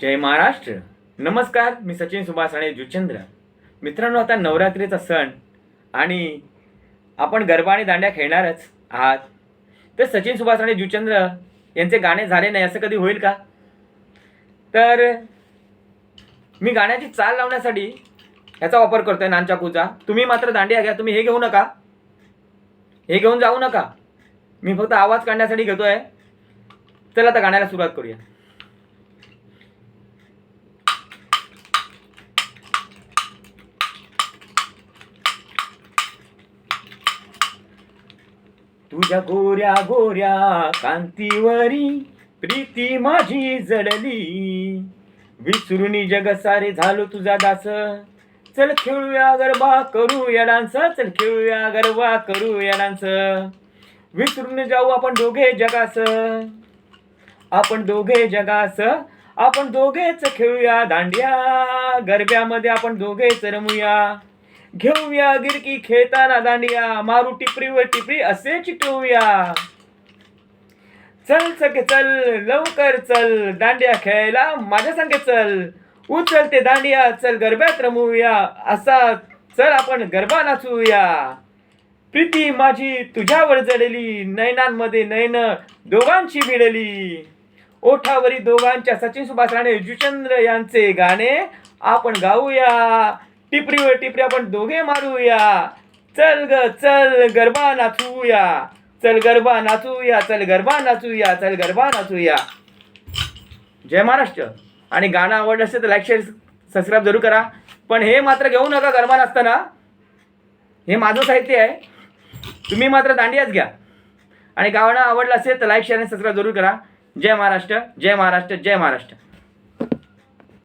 जय महाराष्ट्र. नमस्कार मी सचिन सुभाष आणि जुचंद्र. मित्रांनो आता नवरात्रीचा सण आणि आपण गरबा आणि दांड्या खेळणारच आहात. तर सचिन सुभाष आणि जुचंद्र यांचे गाणे झाले नाही असं कधी होईल का? तर मी गाण्याची चाल लावण्यासाठी ह्याचा वापर करतोय नानचाकूचा. तुम्ही मात्र दांडिया घ्या तुम्ही हे घेऊ नका. हे घेऊन जाऊ नका. मी फक्त आवाज काढण्यासाठी घेतोय. चला आता गाण्याला सुरुवात करूया. तुझ्या गोऱ्या गोऱ्या कांतीवरी प्रीती माझी जडली. विसरून जग सारे झालो तुझा दास. चल खेळूया गरबा करूया डान्स. चल खेळूया गरबा करूया डान्स. विसरून जाऊ आपण दोघे जगास. आपण दोघे जगास. आपण दोघेच खेळूया दांडिया. गरब्यामध्ये आपण दोघेच रमूया. घेऊया गिरकी खेळताना दांडिया मारू टिपरीवर टिपरी असे चिटवूया चल सके चल लवकर चल दांडिया खेळायला माझ्या संगे चल. उचल ते दांडिया चल गरब्यात रमूया असा चल आपण गरबा नाचूया. प्रीती माझी तुझ्यावर जडली नयनांमध्ये नयन दोघांची भिडली. ओठावरी दोघांच्या सचिन सुभाष राणे जुचंद्र यांचे गाणे आपण गाऊया. टिपरीवर टिपरी आपण दोघे मारूया. चल ग चल गरबा नाचूया. चल गरबा नाचूया चल गरबा नाचूया चल गरबा नाचूया. जय महाराष्ट्र. आणि गाणं आवडलं असेल तर लाईक शेअर सबस्क्राईब जरूर करा. पण हे मात्र घेऊ नका गरबा नाचताना. हे माझं साहित्य आहे. तुम्ही मात्र दांडियाच घ्या. आणि गाणं आवडलं असेल तर लाईक शेअर आणि सबस्क्राईब जरूर करा. जय महाराष्ट्र जय महाराष्ट्र जय महाराष्ट्र.